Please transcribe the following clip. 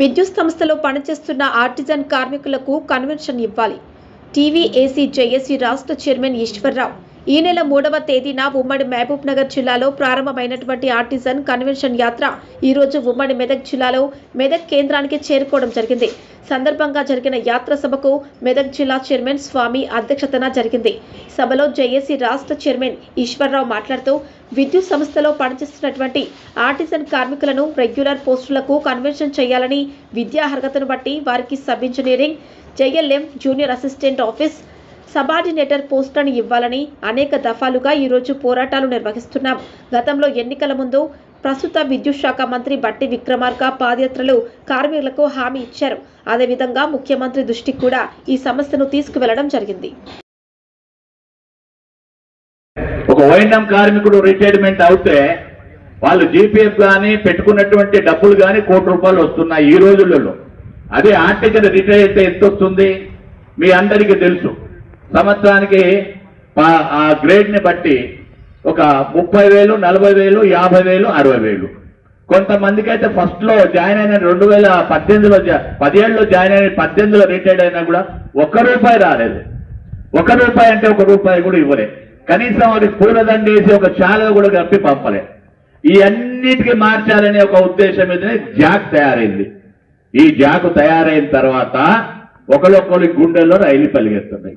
విద్యుత్ సంస్థలో పనిచేస్తున్న ఆర్టిజన్ కార్మికులకు కన్వెన్షన్ ఇవ్వాలి. టీవీ ఏసీ జేఏసీ రాష్ట్ర చైర్మన్ ఈశ్వర్రావు ఈ నెల మూడవ తేదీన ఉమ్మడి మహబూబ్ నగర్ జిల్లాలో ప్రారంభమైనటువంటి ఆర్టిజన్ కన్వెన్షన్ యాత్ర ఈ రోజు ఉమ్మడి మెదక్ జిల్లాలో మెదక్ కేంద్రానికి చేరుకోవడం జరిగింది. సందర్భంగా జరిగిన యాత్ర సభకు మెదక్ జిల్లా చైర్మన్ స్వామి అధ్యక్షతన జరిగింది. సభలో జేఏసీ రాష్ట్ర చైర్మన్ ఈశ్వర్రావు మాట్లాడుతూ విద్యుత్ సంస్థలో పనిచేస్తున్నటువంటి ఆర్టిజన్ కార్మికులను రెగ్యులర్ పోస్టులకు కన్వెన్షన్ చేయాలని విద్యా అర్హతను బట్టి వారికి sub engineering JLM junior assistant office subordinator పోస్టులను ఇవ్వాలని అనేక దఫాలుగా ఈరోజు పోరాటాలు నిర్వహిస్తున్నాం. గతంలో ఎన్నికల ముందు ప్రస్తుత విద్యుత్ శాఖ మంత్రి బట్టి విక్రమార్క పాదయాత్రలు కార్మికులకు హామీ ఇచ్చారు. అదేవిధంగా ముఖ్యమంత్రి దృష్టికి కూడా ఈ సమస్యను తీసుకువెళ్ళడం జరిగింది. ఒక వైఎన్ఎం కార్మికుడు రిటైర్మెంట్ అవుతే వాళ్ళు జీపీఎఫ్ కానీ పెట్టుకున్నటువంటి డబ్బులు కానీ కోటి రూపాయలు వస్తున్నాయి ఈ రోజులలో. అదే ఆర్టికల్ రిటైర్ అయితే ఎంత వస్తుంది మీ అందరికీ తెలుసు. సంవత్సరానికి ఆ గ్రేడ్ని బట్టి ఒక ముప్పై వేలు నలభై వేలు యాభై వేలు అరవై వేలు. కొంతమందికి అయితే ఫస్ట్లో జాయిన్ అయిన రెండు వేల పద్దెనిమిదిలో పదిహేడులో జాయిన్ అయిన పద్దెనిమిదిలో రిటైర్డ్ అయినా కూడా ఒక్క రూపాయి రాలేదు. ఒక రూపాయి అంటే ఒక రూపాయి కూడా ఇవ్వలే. కనీసం అది పూలదండి వేసి ఒక చాల కూడా కప్పి పంపలే. ఈ అన్నిటికీ మార్చాలనే ఒక ఉద్దేశం మీదనే జాక్ తయారైంది. ఈ జాకు తయారైన తర్వాత ఒకరికొకరి గుండెల్లో రైలు పలిగేస్తున్నాయి.